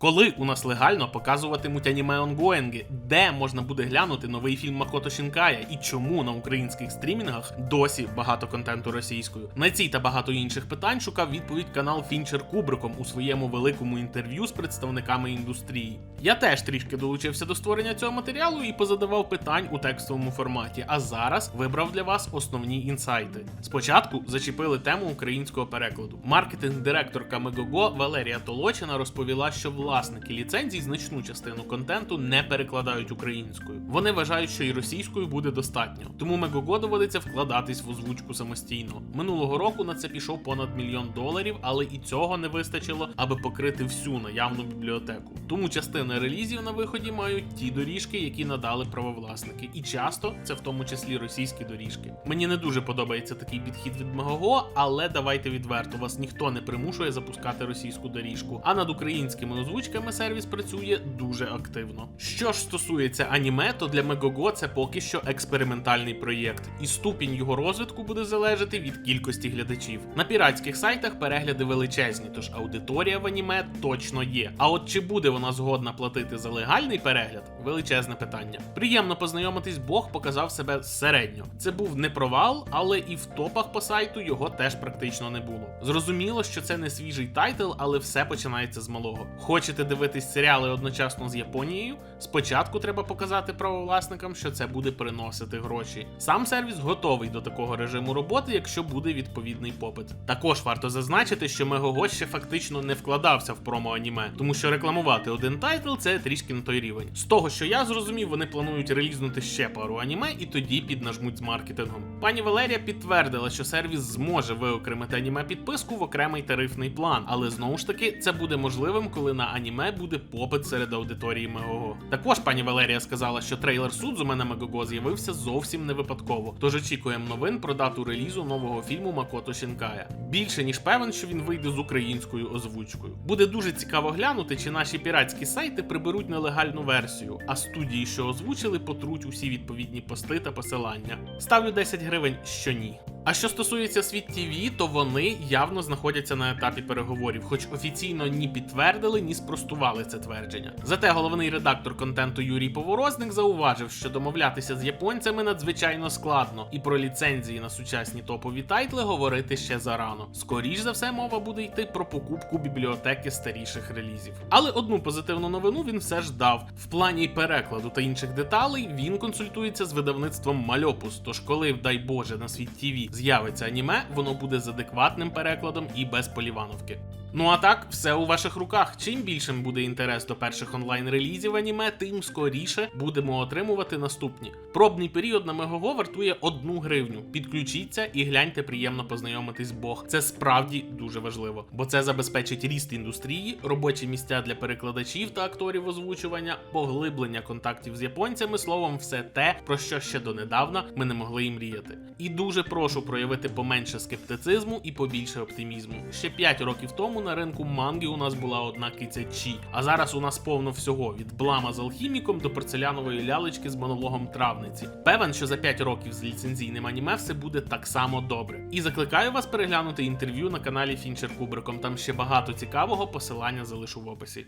Коли у нас легально показуватимуть аніме онгоїнги, де можна буде глянути новий фільм Макото Шінкая і чому на українських стрімінгах досі багато контенту російською? На ці та багато інших питань шукав відповідь канал Фінчер Кубриком у своєму великому інтерв'ю з представниками індустрії. Я теж трішки долучився до створення цього матеріалу і позадавав питань у текстовому форматі. А зараз вибрав для вас основні інсайти. Спочатку зачепили тему українського перекладу. Маркетинг-директорка Мегого Валерія Толочина розповіла, що власники ліцензій значну частину контенту не перекладають українською. Вони вважають, що і російською буде достатньо. Тому Мегого доводиться вкладатись в озвучку самостійно. Минулого року на це пішов понад мільйон доларів, але і цього не вистачило, аби покрити всю наявну бібліотеку. Тому частина релізів на виході мають ті доріжки, які надали правовласники, і часто це в тому числі російські доріжки. Мені не дуже подобається такий підхід від Мегого, але давайте відверто, вас ніхто не примушує запускати російську доріжку. А над українськими озвучками сервіс працює дуже активно. Що ж стосується аніме, то для Мегого це поки що експериментальний проєкт, і ступінь його розвитку буде залежати від кількості глядачів. На піратських сайтах перегляди величезні, тож аудиторія в аніме точно є. А от чи буде вона згодна платити за легальний перегляд? Величезне питання. Приємно познайомитись, Бог показав себе середньо. Це був не провал, але і в топах по сайту його теж практично не було. Зрозуміло, що це не свіжий тайтл, але все починається з малого. Хочете дивитись серіали одночасно з Японією? Спочатку треба показати правовласникам, що це буде приносити гроші. Сам сервіс готовий до такого режиму роботи, якщо буде відповідний попит. Також варто зазначити, що Мегого ще фактично не вкладався в промо аніме, тому що рекламувати один тайтл це трішки не той рівень. З того, що я зрозумів, вони планують релізнути ще пару аніме і тоді піднажмуть з маркетингом. Пані Валерія підтвердила, що сервіс зможе виокремити аніме підписку в окремий тарифний план, але знову ж таки це буде можливим, коли на аніме буде попит серед аудиторії Мегого. Також пані Валерія сказала, що трейлер Судзуме на Мегого з'явився зовсім не випадково. Тож очікуємо новин про дату релізу нового фільму Макото Шінкая. Більше ніж певен, що він вийде з українською озвучкою. Буде дуже цікаво глянути, чи наші піратські сайти приберуть нелегальну версію, а студії, що озвучили, потруть усі відповідні пости та посилання. Ставлю 10 гривень, що ні. А що стосується світ ТВ, то вони явно знаходяться на етапі переговорів, хоч офіційно ні підтвердили, ні спростували це твердження. Зате головний редактор контенту Юрій Поворозник зауважив, що домовлятися з японцями надзвичайно складно, і про ліцензії на сучасні топові тайтли говорити ще зарано. Скоріш за все, мова буде йти про покупку бібліотеки старіших релізів. Але одну позитивну новину він все ж дав. В плані перекладу та інших деталей він консультується з видавництвом Мальопус. Тож, коли, дай Боже, на світ ТВ з'явиться аніме, воно буде з адекватним перекладом і без полівановки. Ну а так, все у ваших руках. Чим більшим буде інтерес до перших онлайн-релізів аніме, тим скоріше будемо отримувати наступні. Пробний період на Мегого вартує одну гривню. Підключіться і гляньте приємно познайомитись Бог. Це справді дуже важливо, бо це забезпечить ріст індустрії, робочі місця для перекладачів та акторів озвучування, поглиблення контактів з японцями, словом, все те, про що ще донедавна ми не могли і мріяти. І дуже прошу проявити поменше скептицизму і побільше оптимізму. Ще 5 років тому на ринку манги у нас була одна киця Чі, а зараз у нас повно всього від блама з алхіміком до порцелянової лялечки з монологом травниці. Певен, що за 5 років з ліцензійним аніме все буде так само добре. І закликаю вас переглянути інтерв'ю на каналі Фінчер Кубриком. Там ще багато цікавого. Посилання залишу в описі.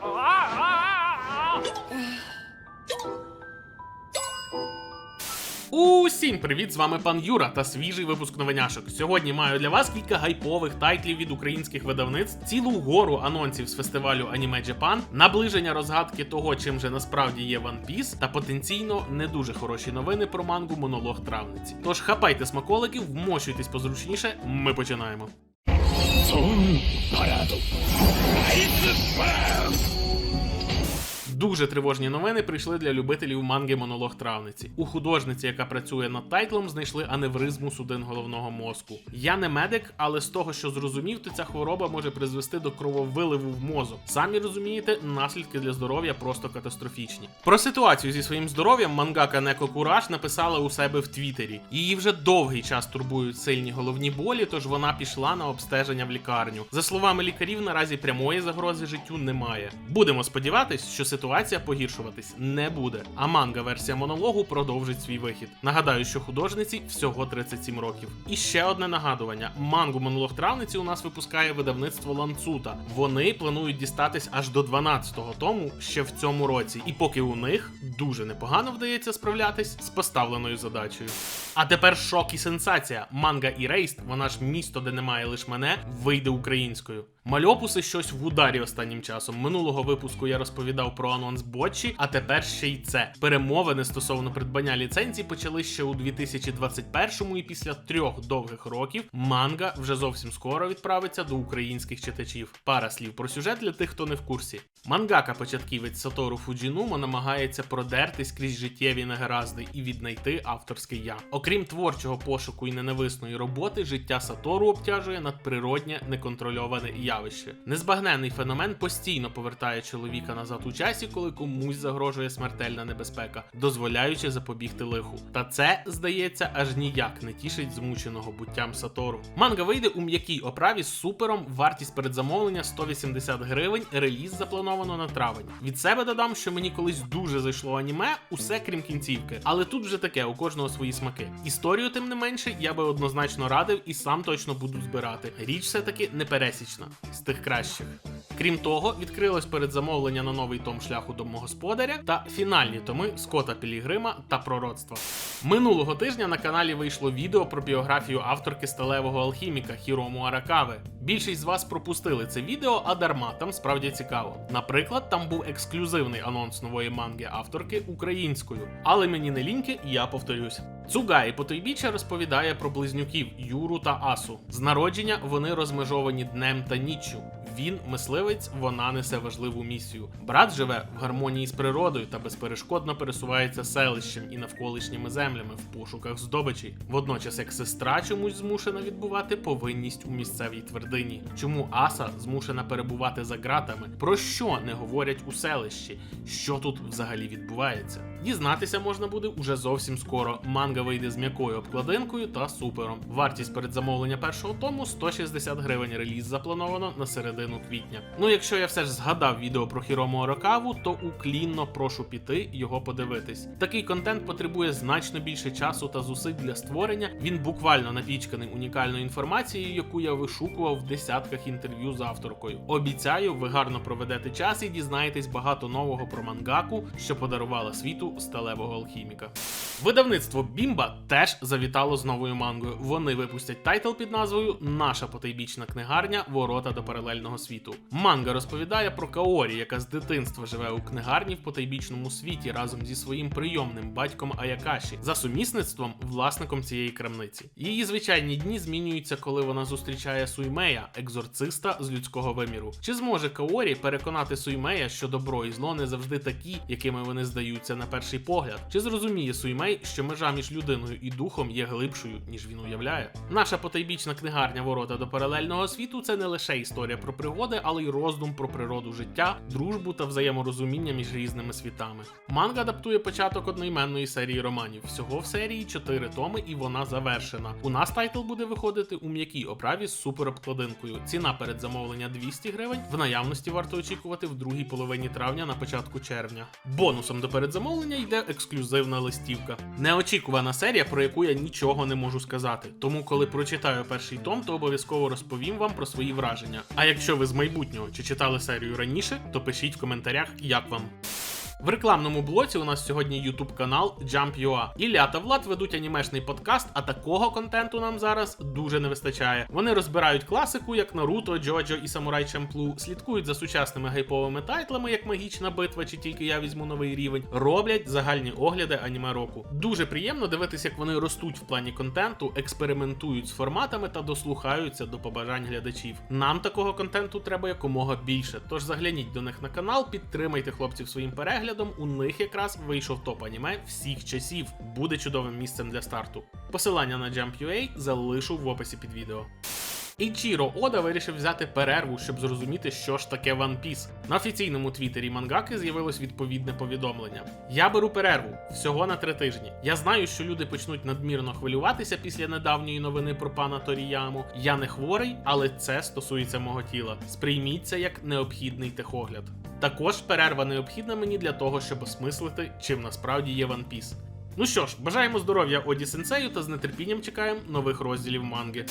は Усім привіт! З вами пан Юра та свіжий випуск новиняшок. Сьогодні маю для вас кілька гайпових тайтлів від українських видавництв, цілу гору анонсів з фестивалю Anime Japan, наближення розгадки того, чим же насправді є One Piece, та потенційно не дуже хороші новини про мангу монолог травниці. Тож хапайте смаколиків, вмощуйтесь позручніше. Ми починаємо. Дуже тривожні новини прийшли для любителів манги монолог травниці. У художниці, яка працює над тайтлом, знайшли аневризму судин головного мозку. Я не медик, але з того, що зрозумів, то ця хвороба може призвести до крововиливу в мозок. Самі розумієте, наслідки для здоров'я просто катастрофічні. Про ситуацію зі своїм здоров'ям мангака Неко Кураж написала у себе в Твіттері. Її вже довгий час турбують сильні головні болі, тож вона пішла на обстеження в лікарню. За словами лікарів, наразі прямої загрози життю немає. Будемо сподіватись, що ситуація ситуація погіршуватись не буде. А манга версія монологу продовжить свій вихід. Нагадаю, що художниці всього 37 років. І ще одне нагадування: мангу монолог травниці у нас випускає видавництво Ланцута. Вони планують дістатись аж до 12-го тому ще в цьому році. І поки у них дуже непогано вдається справлятись з поставленою задачею. А тепер шок і сенсація. Манга Erased, вона ж місто, де немає лиш мене, вийде українською. Мальопуси щось в ударі останнім часом. Минулого випуску я розповідав про анонс Бочі, а тепер ще й це. Перемовини стосовно придбання ліцензій почали ще у 2021-му, і після трьох довгих років манга вже зовсім скоро відправиться до українських читачів. Пара слів про сюжет для тих, хто не в курсі. Мангака початківець Сатору Фуджінумо намагається продертись крізь життєві негаразди і віднайти авторське я. Окрім творчого пошуку і ненависної роботи, життя Сатору обтяжує надприроднє неконтрольоване явище. Незбагненний феномен постійно повертає чоловіка назад у часі, коли комусь загрожує смертельна небезпека, дозволяючи запобігти лиху. Та це, здається, аж ніяк не тішить змученого буттям Сатору. Манга вийде у м'якій оправі з супером, вартість передзамовлення 180 гривень, реліз заплановано на травень. Від себе додам, що мені колись дуже зайшло аніме, усе крім кінцівки. Але тут вже таке, у кожного свої смаки. Історію, тим не менше, я би однозначно радив і сам точно буду збирати. Річ все-таки непересічна, з тих кращих. Крім того, відкрилось передзамовлення на новий том шляху домогосподаря та фінальні томи Скота Пілігрима та пророцтва. Минулого тижня на каналі вийшло відео про біографію авторки сталевого алхіміка Хірому Аракави. Більшість з вас пропустили це відео, а дарма там справді цікаво. Наприклад, там був ексклюзивний анонс нової манги авторки українською. Але мені не ліньки, і я повторюсь. Цугаї Потойбіча розповідає про близнюків Юру та Асу. З народження вони розмежовані днем та ніччю. Він мисливець, вона несе важливу місію. Брат живе в гармонії з природою та безперешкодно пересувається селищем і навколишніми землями в пошуках здобичі. Водночас, як сестра чомусь змушена відбувати повинність у місцевій твердині. Чому Аса змушена перебувати за ґратами? Про що не говорять у селищі? Що тут взагалі відбувається? Дізнатися можна буде уже зовсім скоро. Манга вийде з м'якою обкладинкою та супером. Вартість передзамовлення першого тому 160 гривень. Реліз заплановано на середину квітня. Ну, якщо я все ж згадав відео про Хірому Оракаву, то уклінно прошу піти його подивитись. Такий контент потребує значно більше часу та зусиль для створення. Він буквально напічканий унікальною інформацією, яку я вишукував в десятках інтерв'ю з авторкою. Обіцяю, ви гарно проведете час і дізнаєтесь багато нового про мангаку, що подарувала світу сталевого алхіміка. Видавництво Бімба теж завітало з новою мангою. Вони випустять тайтл під назвою Наша потайбічна книгарня Ворота до паралельного світу. Манга розповідає про Каорі, яка з дитинства живе у книгарні в потайбічному світі разом зі своїм прийомним батьком Аякаші, за сумісництвом власником цієї крамниці. Її звичайні дні змінюються, коли вона зустрічає Суймея, екзорциста з людського виміру. Чи зможе Каорі переконати Суймея, що добро і зло не завжди такі, якими вони здаються на перший погляд? Чи зрозуміє Суймей, що межа між людиною і духом є глибшою, ніж він уявляє? Наша потайбічна книгарня Ворота до паралельного світу це не лише історія про пригоди, але й роздум про природу життя, дружбу та взаєморозуміння між різними світами. Манга адаптує початок одноіменної серії романів. Всього в серії 4 томи, і вона завершена. У нас тайтл буде виходити у м'якій оправі з суперобкладинкою. Ціна перед замовлення 200 гривень. В наявності варто очікувати в другій половині травня на початку червня. Бонусом до передзамовлення йде ексклюзивна листівка. Неочікувана серія, про яку я нічого не можу сказати. Тому, коли прочитаю перший том, то обов'язково розповім вам про свої враження. А якщо ви з майбутнього чи читали серію раніше, то пишіть в коментарях, як вам. В рекламному блоці у нас сьогодні YouTube канал Jump.ua. Ілля та Влад ведуть анімешний подкаст, а такого контенту нам зараз дуже не вистачає. Вони розбирають класику, як Наруто, Джоджо і Самурай Чамплу, слідкують за сучасними гайповими тайтлами, як Магічна битва, чи тільки я візьму новий рівень, роблять загальні огляди аніме року. Дуже приємно дивитися, як вони ростуть в плані контенту, експериментують з форматами та дослухаються до побажань глядачів. Нам такого контенту треба якомога більше. Тож загляніть до них на канал, підтримайте хлопців своїм переглядом. У них якраз вийшов топ аніме всіх часів. Буде чудовим місцем для старту. Посилання на Jump.ua залишу в описі під відео. Ейчіро Ода вирішив взяти перерву, щоб зрозуміти, що ж таке One Piece. На офіційному твіттері мангаки з'явилось відповідне повідомлення. Я беру перерву всього на три тижні. Я знаю, що люди почнуть надмірно хвилюватися після недавньої новини про пана Торіяму. Я не хворий, але це стосується мого тіла. Сприйміть це як необхідний техогляд. Також перерва необхідна мені для того, щоб осмислити, чим насправді є One Piece. Ну що ж, бажаємо здоров'я Оді Сенсею та з нетерпінням чекаємо нових розділів манги.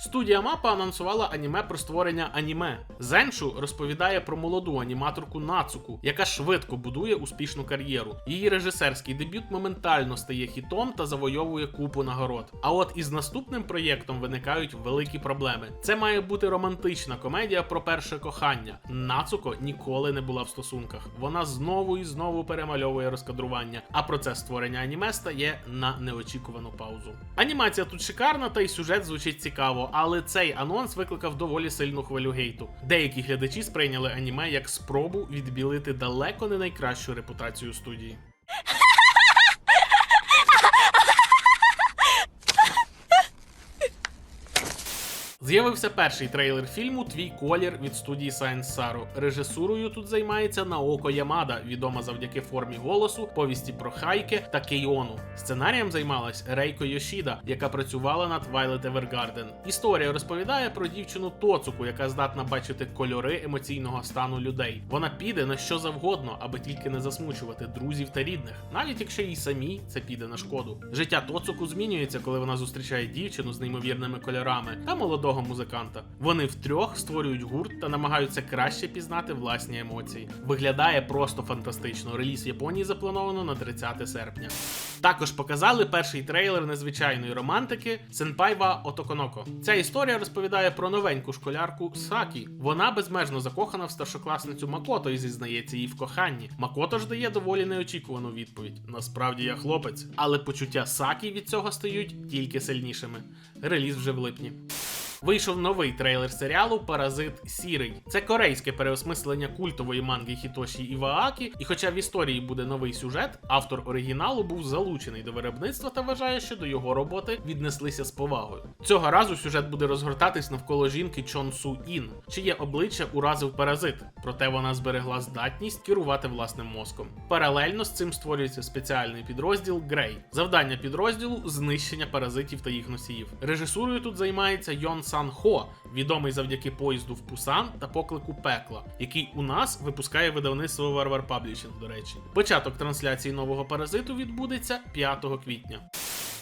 Студія Мапа анонсувала аніме про створення аніме. Зеншу розповідає про молоду аніматорку Нацуку, яка швидко будує успішну кар'єру. Її режисерський дебют моментально стає хітом та завойовує купу нагород. А от із наступним проєктом виникають великі проблеми. Це має бути романтична комедія про перше кохання. Нацуко ніколи не була в стосунках. Вона знову і знову перемальовує розкадрування, а процес створення аніме стає на неочікувану паузу. Анімація тут шикарна, та й сюжет звучить цікаво, але цей анонс викликав доволі сильну хвилю гейту. Деякі глядачі сприйняли аніме як спробу відбілити далеко не найкращу репутацію студії. З'явився перший трейлер фільму Твій колір від студії Science Saru. Режисурою тут займається Наоко Ямада, відома завдяки формі голосу, повісті про Хайке та Кейону. Сценарієм займалась Рейко Йошіда, яка працювала над Violet Evergarden. Історія розповідає про дівчину Тоцуку, яка здатна бачити кольори емоційного стану людей. Вона піде на що завгодно, аби тільки не засмучувати друзів та рідних, навіть якщо їй самій це піде на шкоду. Життя Тоцуку змінюється, коли вона зустрічає дівчину з неймовірними кольорами та молодого музиканта. Вони втрьох створюють гурт та намагаються краще пізнати власні емоції. Виглядає просто фантастично. Реліз Японії заплановано на 30 серпня. Також показали перший трейлер незвичайної романтики Сенпайва Отоконоко. Ця історія розповідає про новеньку школярку Сакі. Вона безмежно закохана в старшокласницю Макото і зізнається їй в коханні. Макото ж дає доволі неочікувану відповідь. Насправді я хлопець, але почуття Сакі від цього стають тільки сильнішими. Реліз вже в липні. Вийшов новий трейлер серіалу Паразит Сірий. Це корейське переосмислення культової манги Хітоші Іваакі, і хоча в історії буде новий сюжет, автор оригіналу був залучений до виробництва та вважає, що до його роботи віднеслися з повагою. Цього разу сюжет буде розгортатись навколо жінки Чон Су Ін, чиє обличчя уразив паразит, проте вона зберегла здатність керувати власним мозком. Паралельно з цим створюється спеціальний підрозділ Грей. Завдання підрозділу знищення паразитів та їх носіїв. Режисурою тут займається Йон Сан Хо, відомий завдяки поїзду в Пусан та поклику пекла, який у нас випускає видавництво Варвар Publishing, до речі. Початок трансляції нового паразиту відбудеться 5 квітня.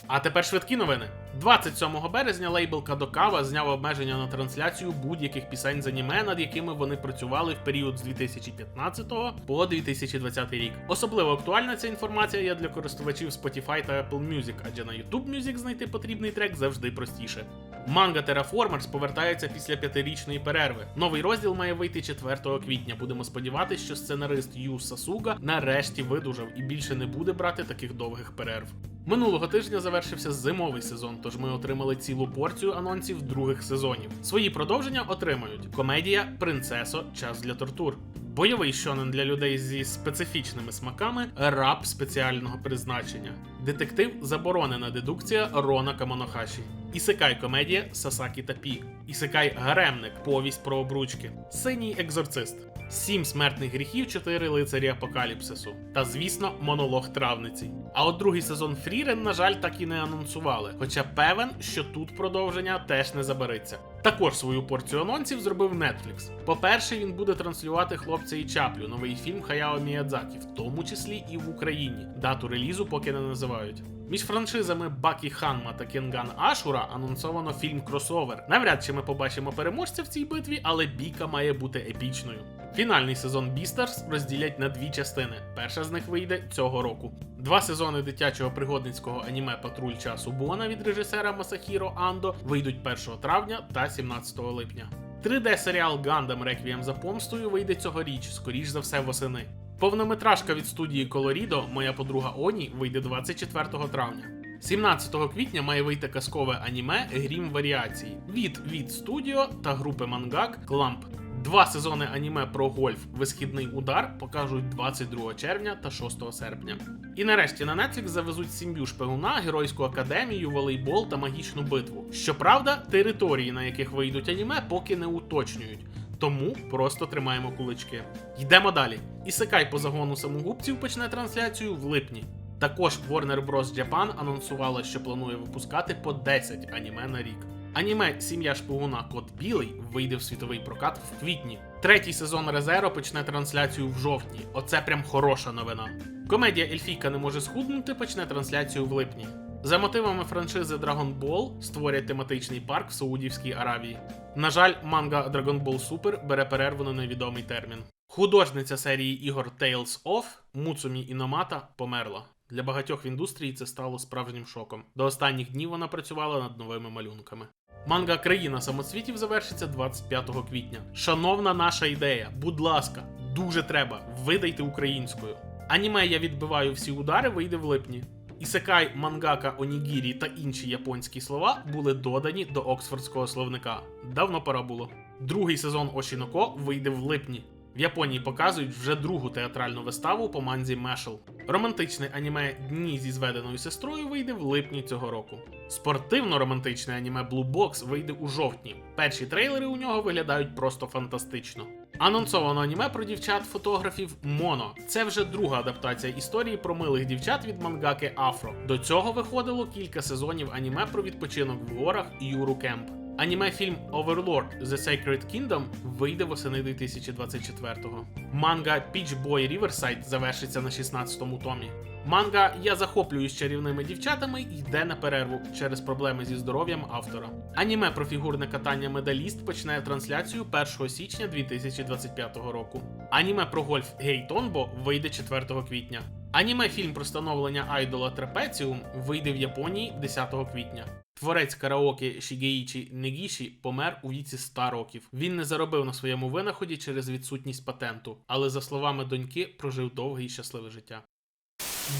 А тепер швидкі новини. 27 березня лейбл Кадокава зняв обмеження на трансляцію будь-яких пісень з аніме, над якими вони працювали в період з 2015 по 2020 рік. Особливо актуальна ця інформація є для користувачів Spotify та Apple Music, адже на YouTube Music знайти потрібний трек завжди простіше. Манга Terraformers повертається після п'ятирічної перерви. Новий розділ має вийти 4 квітня. Будемо сподіватися, що сценарист Ю Сасуга нарешті видужав і більше не буде брати таких довгих перерв. Минулого тижня завершився зимовий сезон, тож ми отримали цілу порцію анонсів других сезонів. Свої продовження отримають комедія Принцесо. Час для тортур. Бойовий шонен для людей зі специфічними смаками, раб спеціального призначення, детектив Заборонена дедукція Рона Камонохаші, Ісекай комедія. Сасакі Тапі, Ісекай Гаремник, повість про обручки, Синій екзорцист, Сім смертних гріхів, чотири лицарі апокаліпсису. Та звісно, монолог травниці. А от другий сезон Фрірен, на жаль, так і не анонсували. Хоча певен, що тут продовження теж не забереться. Також свою порцію анонсів зробив Netflix. По-перше, він буде транслювати хлопця і чаплю, новий фільм Хаяо Міядзакі, в тому числі і в Україні. Дату релізу поки не називають. Між франшизами Бакі Ханма та Кенган Ашура анонсовано фільм кросовер. Навряд чи ми побачимо переможця в цій битві, але бійка має бути епічною. Фінальний сезон Бістерс розділять на дві частини. Перша з них вийде цього року. Два сезони дитячого пригодницького аніме Патруль часу Бона від режисера Масахіро Андо вийдуть 1 травня та 17 липня. 3D-серіал Гандам Реквієм за помстою вийде цьогоріч, скоріш за все восени. Повнометражка від студії Colorido Моя подруга Оні вийде 24 травня. 17 квітня має вийти казкове аніме Грім Варіації від від студіо та групи Мангак Кламп. Два сезони аніме про гольф Висхідний удар покажуть 22 червня та 6 серпня. І нарешті на Netflix завезуть сім'ю шпигуна, геройську академію, волейбол та магічну битву. Щоправда, території, на яких вийдуть аніме, поки не уточнюють. Тому просто тримаємо кулички. Йдемо далі. Ісекай по загону самогубців почне трансляцію в липні. Також Warner Bros. Japan анонсувала, що планує випускати по 10 аніме на рік. Аніме Сім'я шпигуна Кот Білий вийде в світовий прокат в квітні. Третій сезон Резеро почне трансляцію в жовтні. Оце прям хороша новина. Комедія Ельфійка не може схуднути почне трансляцію в липні. За мотивами франшизи Dragon Ball створять тематичний парк в Саудівській Аравії. На жаль, манга Dragon Ball Super бере перерву на невідомий термін. Художниця серії ігор Tales of Муцумі Іномата померла. Для багатьох в індустрії це стало справжнім шоком. До останніх днів вона працювала над новими малюнками. Манга Країна самоцвітів завершиться 25 квітня. Шановна наша ідея, будь ласка, дуже треба, видайте українською. Аніме я відбиваю всі удари вийде в липні. Ісекай, мангака, онігірі та інші японські слова були додані до Оксфордського словника. Давно пора було. Другий сезон Ошіноко вийде в липні. В Японії показують вже другу театральну виставу по манзі Мешел. Романтичне аніме Дні зі зведеною сестрою вийде в липні цього року. Спортивно-романтичне аніме Blue Box вийде у жовтні. Перші трейлери у нього виглядають просто фантастично. Анонсовано аніме про дівчат-фотографів Моно. Це вже друга адаптація історії про милих дівчат від мангаки Афро. До цього виходило кілька сезонів аніме про відпочинок в горах Юру Кемп. Аніме-фільм Overlord The Sacred Kingdom вийде восени 2024-го. Манга Peach Boy Riverside завершиться на 16-му томі. Манга Я захоплююсь чарівними дівчатами йде на перерву через проблеми зі здоров'ям автора. Аніме про фігурне катання медаліст почне трансляцію 1 січня 2025 року. Аніме про гольф Гейтонбо вийде 4 квітня. Аніме фільм про становлення айдола Трапеціум вийде в Японії 10 квітня. Творець караоке Шігеїчі Негіші помер у віці 100 років. Він не заробив на своєму винаході через відсутність патенту, але за словами доньки, прожив довге і щасливе життя.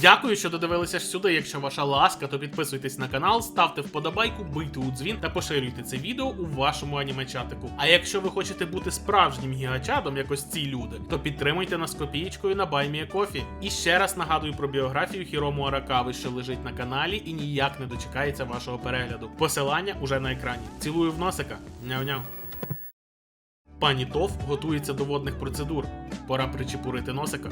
Дякую, що додивилися ж сюди. Якщо ваша ласка, то підписуйтесь на канал, ставте вподобайку, бийте у дзвін та поширюйте це відео у вашому аніме-чатику. А якщо ви хочете бути справжнім гігачадом, як ось ці люди, то підтримуйте нас копієчкою на Кофі. І ще раз нагадую про біографію Хірому Аракави, що лежить на каналі і ніяк не дочекається вашого перегляду. Посилання уже на екрані. Цілую в носика. Няв-няв. Пані Тов готується до водних процедур. Пора причепурити носика.